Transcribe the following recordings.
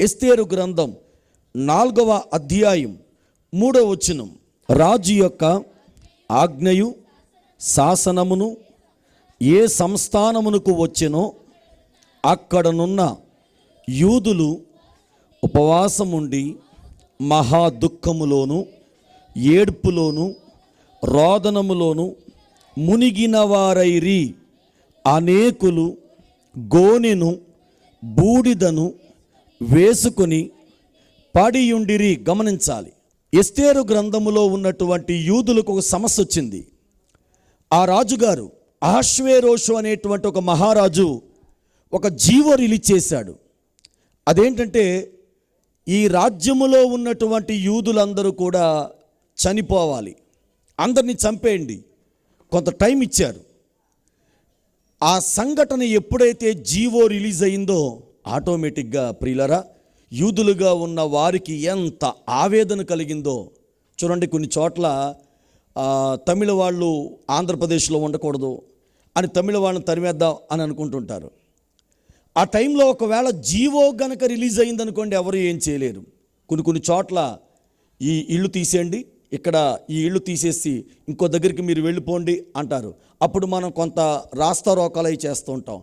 ఎస్తేరు గ్రంథం నాలుగవ అధ్యాయం మూడవ వచనం. రాజు యొక్క ఆజ్ఞయు శాసనమును ఏ సంస్థానమునకు వచ్చినో అక్కడనున్న యూదులు ఉపవాసముండి మహా దుఃఖములోను ఏడ్పులోను రోదనములోను మునిగిన వారైరి అనేకులు గోనెను బూడిదను వేసుకొని పడియుండిరి గమనించాలి. ఎస్తేరు గ్రంథములో ఉన్నటువంటి యూదులకు ఒక సమస్య వచ్చింది. ఆ రాజుగారు అహశ్వేరోషు అనేటువంటి ఒక మహారాజు ఒక జీవో రిలీజ్ చేశాడు. అదేంటంటే ఈ రాజ్యములో ఉన్నటువంటి యూదులందరూ కూడా చనిపోవాలి. అందరినీ చంపేయండి. కొంత టైం ఇచ్చారు. ఆ సంఘటన ఎప్పుడైతే జీవో రిలీజ్ అయిందో ఆటోమేటిక్గా ప్రియులరా యూదులుగా ఉన్న వారికి ఎంత ఆవేదన కలిగిందో చూడండి కొన్ని చోట్ల తమిళ వాళ్ళు ఆంధ్రప్రదేశ్లో ఉండకూడదు అని తమిళ వాళ్ళని తరిమేద్దాం అని అనుకుంటుంటారు. ఆ టైంలో ఒకవేళ జీవో గనక రిలీజ్ అయిందనుకోండి ఎవరు ఏం చేయలేరు. కొన్ని కొన్ని చోట్ల ఈ ఇల్లు తీసేయండి ఇక్కడ ఈ ఇల్లు తీసేసి ఇంకో దగ్గరికి మీరు వెళ్ళిపోండి అంటారు. అప్పుడు మనం కొంత రాస్తా రోకాలు అవి చేస్తూ ఉంటాం.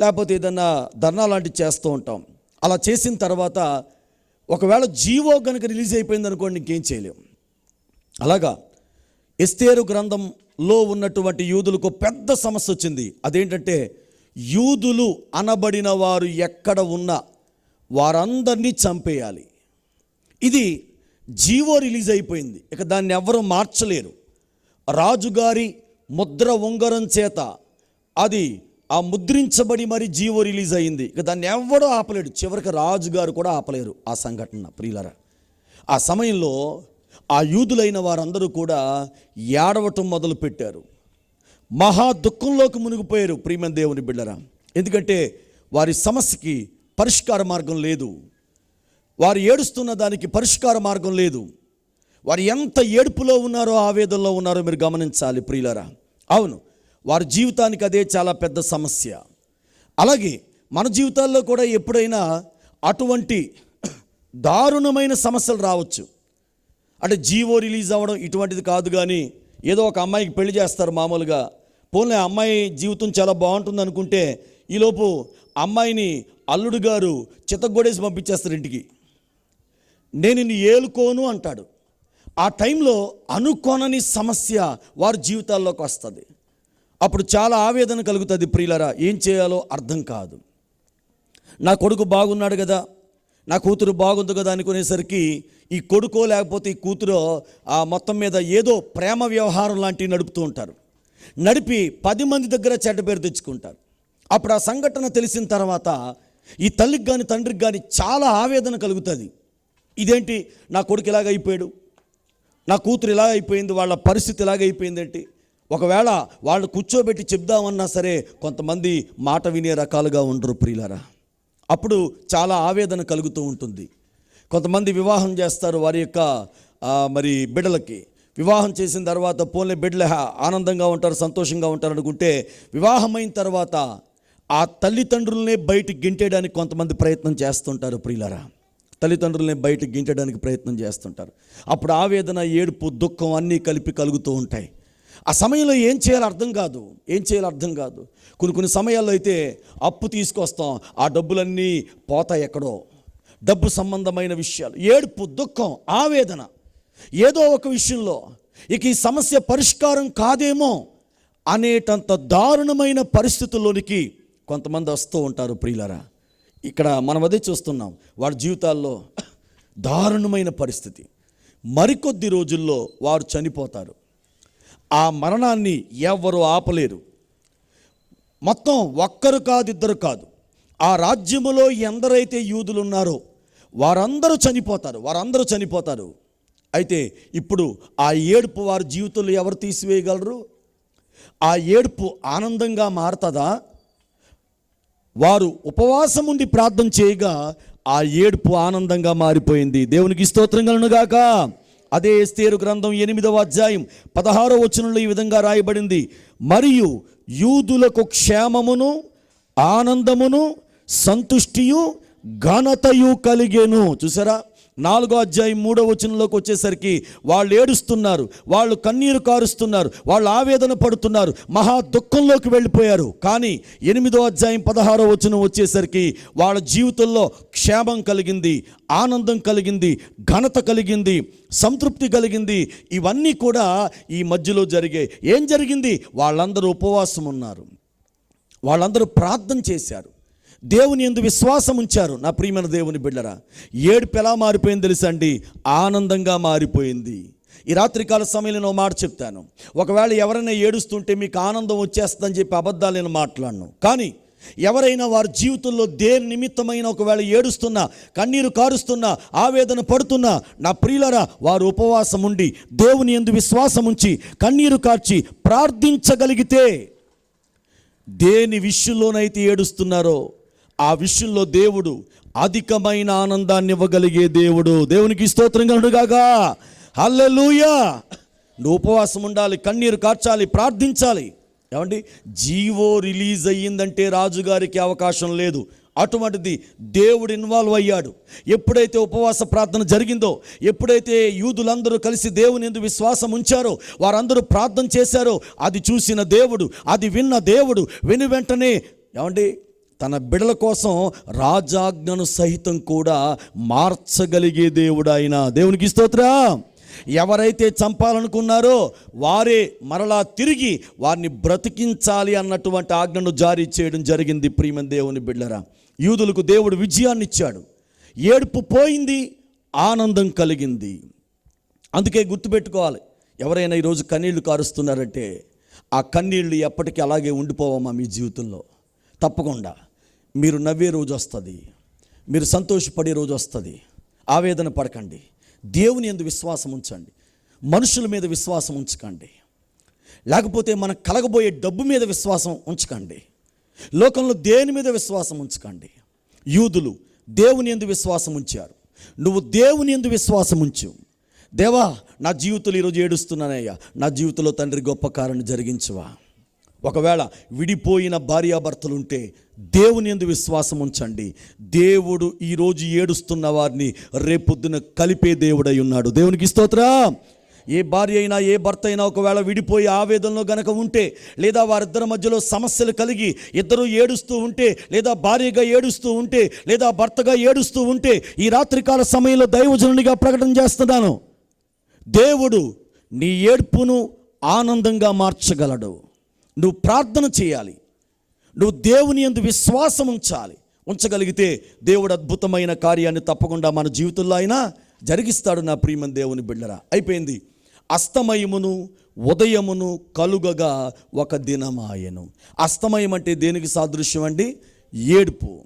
లేకపోతే ఏదన్నా ధర్నా లాంటివి చేస్తూ ఉంటాం. అలా చేసిన తర్వాత ఒకవేళ జీవో కనుక రిలీజ్ అయిపోయింది అనుకోండి ఇంకేం చేయలేం. అలాగా ఎస్తేరు గ్రంథంలో ఉన్నటువంటి యూదులకు పెద్ద సమస్య వచ్చింది. అదేంటంటే యూదులు అనబడిన వారు ఎక్కడ ఉన్నా వారందరినీ చంపేయాలి. ఇది జీవో రిలీజ్ అయిపోయింది. ఇక దాన్ని ఎవరు మార్చలేరు. రాజుగారి ముద్ర ఉంగరం చేత అది ఆ ముద్రించబడి మరి జీవో రిలీజ్ అయింది. ఇక దాన్ని ఎవ్వడూ ఆపలేడు. చివరికి రాజుగారు కూడా ఆపలేరు ఆ సంఘటన ప్రియులరా. ఆ సమయంలో ఆ యూదులైన వారందరూ కూడా ఏడవటం మొదలు పెట్టారు మహా దుఃఖంలోకి మునిగిపోయారు ప్రియమైన దేవుని బిడ్డరా. ఎందుకంటే వారి సమస్యకి పరిష్కార మార్గం లేదు. వారు ఏడుస్తున్న దానికి పరిష్కార మార్గం లేదు. వారు ఎంత ఏడుపులో ఉన్నారో ఆవేదనలో ఉన్నారో మీరు గమనించాలి ప్రియులరా. అవును వారి జీవితానికి అదే చాలా పెద్ద సమస్య. అలాగే మన జీవితాల్లో కూడా ఎప్పుడైనా అటువంటి దారుణమైన సమస్యలు రావచ్చు. అంటే జీవో రిలీజ్ అవ్వడం ఇటువంటిది కాదు కానీ ఏదో ఒక అమ్మాయికి పెళ్ళి చేస్తారు మామూలుగా. పోలే ఆ అమ్మాయి జీవితం చాలా బాగుంటుంది అనుకుంటే ఈలోపు అమ్మాయిని అల్లుడు గారు చిత్తగొడేసి పంపించేస్తారు ఇంటికి. నేను నిన్ను ఏలుకోను అంటాడు. ఆ టైంలో అనుకోనని సమస్య వారి జీవితాల్లోకి వస్తుంది. అప్పుడు చాలా ఆవేదన కలుగుతుంది ప్రియులరా. ఏం చేయాలో అర్థం కాదు. నా కొడుకు బాగున్నాడు కదా నా కూతురు బాగుంది కదా అనుకునేసరికి ఈ కొడుకో లేకపోతే ఈ కూతురో ఆ మొత్తం మీద ఏదో ప్రేమ వ్యవహారం లాంటివి నడుపుతూ ఉంటారు. నడిపి పది మంది దగ్గర చెడ్డ పేరు తెచ్చుకుంటారు. అప్పుడు ఆ సంఘటన తెలిసిన తర్వాత ఈ తల్లికి కానీ తండ్రికి కానీ చాలా ఆవేదన కలుగుతుంది. ఇదేంటి? నా కొడుకు ఇలాగ అయిపోయాడు నా కూతురు ఇలా అయిపోయింది? వాళ్ళ పరిస్థితి ఇలాగ అయిపోయిందేంటి ఒకవేళ వాళ్ళు కూర్చోబెట్టి చెప్దామన్నా సరే కొంతమంది మాట వినే రకాలుగా ఉండరు ప్రియులరా. అప్పుడు చాలా ఆవేదన కలుగుతూ ఉంటుంది. కొంతమంది వివాహం చేస్తారు వారి యొక్క మరి బిడ్డలకి. వివాహం చేసిన తర్వాత పోలే బిడ్డలు ఆనందంగా ఉంటారు సంతోషంగా ఉంటారు అనుకుంటే వివాహం అయిన తర్వాత ఆ తల్లిదండ్రులనే బయట గింటేయడానికి కొంతమంది ప్రయత్నం చేస్తుంటారు ప్రియులరా. తల్లిదండ్రులనే బయట గింటడానికి ప్రయత్నం చేస్తుంటారు. అప్పుడు ఆవేదన ఏడుపు దుఃఖం అన్నీ కలిపి కలుగుతూ ఉంటాయి. ఆ సమయంలో ఏం చేయాలో అర్థం కాదు. ఏం చేయాలో అర్థం కాదు. కొన్ని కొన్ని సమయాల్లో అయితే అప్పు తీసుకొస్తాం. ఆ డబ్బులన్నీ పోతాయి ఎక్కడో. డబ్బు సంబంధమైన విషయాలు. ఏడుపు దుఃఖం ఆవేదన. ఏదో ఒక విషయంలో ఇక ఈ సమస్య పరిష్కారం కాదేమో అనేటంత దారుణమైన పరిస్థితుల్లోనికి కొంతమంది వస్తూ ఉంటారు ప్రియులరా. ఇక్కడ మనం అదే చూస్తున్నాం. వారి జీవితాల్లో దారుణమైన పరిస్థితి. మరికొద్ది రోజుల్లో వారు చనిపోతారు. ఆ మరణాన్ని ఎవరు ఆపలేరు. మొత్తం ఒక్కరు కాదు ఇద్దరు కాదు. ఆ రాజ్యములో ఎందరైతే యూదులు ఉన్నారో వారందరూ చనిపోతారు వారందరూ చనిపోతారు. అయితే ఇప్పుడు ఆ ఏడుపు వారి జీవితంలో ఎవరు తీసివేయగలరు? ఆ ఏడుపు ఆనందంగా మారుతుందా? వారు ఉపవాసం ఉండి ప్రార్థన చేయగా ఆ ఏడుపు ఆనందంగా మారిపోయింది. దేవునికి స్తోత్రం కలుగునుగాక. అదే ఎస్తేరు గ్రంథం ఎనిమిదవ అధ్యాయం పదహారో వచనంలో ఈ విధంగా రాయబడింది. మరియు యూదులకు క్షేమమును ఆనందమును సంతుష్టియు ఘనతయు కలిగేను. చూసారా? నాలుగో అధ్యాయం మూడో వచనంలోకి వచ్చేసరికి వాళ్ళు ఏడుస్తున్నారు వాళ్ళు కన్నీరు కారుస్తున్నారు వాళ్ళు ఆవేదన పడుతున్నారు మహా దుఃఖంలోకి వెళ్ళిపోయారు. కానీ ఎనిమిదో అధ్యాయం పదహారో వచనం వచ్చేసరికి వాళ్ళ జీవితంలో క్షేమం కలిగింది ఆనందం కలిగింది ఘనత కలిగింది సంతృప్తి కలిగింది. ఇవన్నీ కూడా ఈ మధ్యలో జరిగాయి ఏం జరిగింది? వాళ్ళందరూ ఉపవాసం ఉన్నారు వాళ్ళందరూ ప్రార్థన చేశారు. దేవుని ఎందు విశ్వాసం ఉంచారు. నా ప్రియమైన దేవుని బిడ్డరా ఏడుపు ఎలా మారిపోయింది తెలుసా అండి ఆనందంగా మారిపోయింది. ఈ రాత్రికాల సమయంలో నేను మాట చెప్తాను. ఒకవేళ ఎవరైనా ఏడుస్తుంటే మీకు ఆనందం వచ్చేస్తుందని చెప్పి అబద్ధాలు నేను మాట్లాడను. కానీ ఎవరైనా వారి జీవితంలో దేని నిమిత్తమైన ఒకవేళ ఏడుస్తున్నా కన్నీరు కారుస్తున్నా ఆవేదన పడుతున్నా నా ప్రియులరా వారు ఉపవాసం ఉండి దేవుని ఎందు విశ్వాసం ఉంచి కన్నీరు కార్చి ప్రార్థించగలిగితే దేని విషయంలోనైతే ఏడుస్తున్నారో ఆ విషయంలో దేవుడు అధికమైన ఆనందాన్ని ఇవ్వగలిగే దేవుడు. దేవునికి స్తోత్రం కలుగుగాక హల్లెలూయా. నువ్వు ఉపవాసం ఉండాలి కన్నీరు కార్చాలి ప్రార్థించాలి. ఏమండి? జీవో రిలీజ్ అయ్యిందంటే రాజుగారికి అవకాశం లేదు. అటువంటిది దేవుడు ఇన్వాల్వ్ అయ్యాడు. ఎప్పుడైతే ఉపవాస ప్రార్థన జరిగిందో ఎప్పుడైతే యూదులందరూ కలిసి దేవుని ఎందు విశ్వాసం ఉంచారో వారందరూ ప్రార్థన చేశారో అది చూసిన దేవుడు అది విన్న దేవుడు విని వెంటనే ఏమండి? తన బిడల కోసం రాజాజ్ఞను సహితం కూడా మార్చగలిగే దేవుడు ఆయన దేవునికి స్తోత్రా. ఎవరైతే చంపాలనుకున్నారో వారే మరలా తిరిగి వారిని బ్రతికించాలి అన్నటువంటి ఆజ్ఞను జారీ చేయడం జరిగింది ప్రియమన్ దేవుని బిడ్డరా యూదులకు దేవుడు విజయాన్ని ఇచ్చాడు. ఏడుపు పోయింది ఆనందం కలిగింది. అందుకే గుర్తుపెట్టుకోవాలి ఎవరైనా ఈరోజు కన్నీళ్ళు కారుస్తున్నారంటే ఆ కన్నీళ్ళు ఎప్పటికీ అలాగే ఉండిపోవమ్మా మీ జీవితంలో. తప్పకుండా. మీరు నవ్వే రోజు వస్తుంది. మీరు సంతోషపడే రోజు వస్తుంది. ఆవేదన పడకండి. దేవుని ఎందు విశ్వాసం ఉంచండి. మనుషుల మీద విశ్వాసం ఉంచకండి. లేకపోతే మనకు కలగబోయే డబ్బు మీద విశ్వాసం ఉంచకండి. లోకంలో దేని మీద విశ్వాసం ఉంచకండి. యూదులు దేవుని ఎందు విశ్వాసం ఉంచారు. నువ్వు దేవుని ఎందు విశ్వాసం ఉంచు. దేవా నా జీవితంలో ఈరోజు ఏడుస్తున్నానయ్యా. నా జీవితంలో తండ్రి గొప్ప కారణం జరిగించవా. ఒకవేళ విడిపోయిన భార్యాభర్తలుంటే దేవుని ఎందు విశ్వాసం ఉంచండి. దేవుడు ఈరోజు ఏడుస్తున్న వారిని రేపొద్దున కలిపే దేవుడై ఉన్నాడు. దేవునికి స్తోత్రా. ఏ భార్య అయినా ఏ భర్త అయినా ఒకవేళ విడిపోయి ఆవేదనలో గనక ఉంటే లేదా వారిద్దరి మధ్యలో సమస్యలు కలిగి ఇద్దరు ఏడుస్తూ ఉంటే లేదా భార్యగా ఏడుస్తూ ఉంటే లేదా భర్తగా ఏడుస్తూ ఉంటే ఈ రాత్రికాల సమయంలో దైవజనునిగా ప్రకటన చేస్తున్నాను. దేవుడు నీ ఏడ్పును ఆనందంగా మార్చగలడు. నువ్వు ప్రార్థన చేయాలి. నువ్వు దేవుని ఎందు విశ్వాసం ఉంచాలి. ఉంచగలిగితే దేవుడు అద్భుతమైన కార్యాన్ని తప్పకుండా మన జీవితంలో అయినా జరిగిస్తాడు నా ప్రియమని దేవుని బిడ్డరా. అయిపోయింది. అస్తమయమును ఉదయమును కలుగగా ఒక దినమాయను. అస్తమయం అంటే దేనికి సాదృశ్యం అండి? ఏడుపు.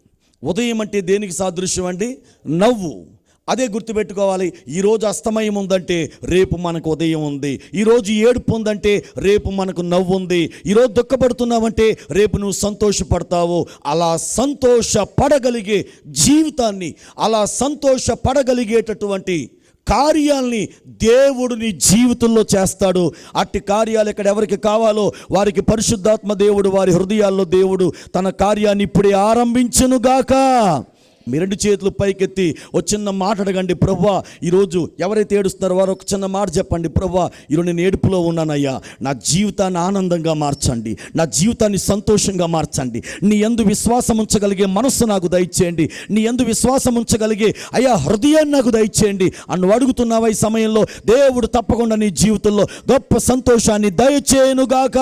ఉదయం అంటే దేనికి సాదృశ్యం అండి? నవ్వు. అదే గుర్తుపెట్టుకోవాలి ఈరోజు అస్తమయం ఉందంటే రేపు మనకు ఉదయం ఉంది ఈరోజు ఏడుపు ఉందంటే రేపు మనకు నవ్వు ఉంది ఈరోజు దుఃఖపడుతున్నావంటే రేపు నువ్వు సంతోషపడతావు. అలా సంతోషపడగలిగే జీవితాన్ని అలా సంతోషపడగలిగేటటువంటి కార్యాల్ని దేవుడు నీ జీవితంలో చేస్తాడు. అట్టి కార్యాలు ఇక్కడ ఎవరికి కావాలో వారికి పరిశుద్ధాత్మ దేవుడు వారి హృదయాల్లో దేవుడు తన కార్యాన్ని ఇప్పుడే ఆరంభించునుగాక. మీ రెండు చేతులు పైకెత్తి ఒక చిన్న మాట అడగండి ప్రవ్వా ఈరోజు ఎవరైతే ఏడుస్తున్నారో వారు ఒక చిన్న మాట చెప్పండి ప్రవ్వా ఈరోజు నేను ఏడుపులో ఉన్నానయ్యా. నా జీవితాన్ని ఆనందంగా మార్చండి. నా జీవితాన్ని సంతోషంగా మార్చండి. నీ ఎందు విశ్వాసం ఉంచగలిగే మనస్సు నాకు దయచేయండి. నీ ఎందు విశ్వాసం ఉంచగలిగే అయ్యా హృదయాన్ని నాకు దయచేయండి. అన్ను అడుగుతున్నావా ఈ సమయంలో? దేవుడు తప్పకుండా నీ జీవితంలో గొప్ప సంతోషాన్ని దయచేయనుగాక.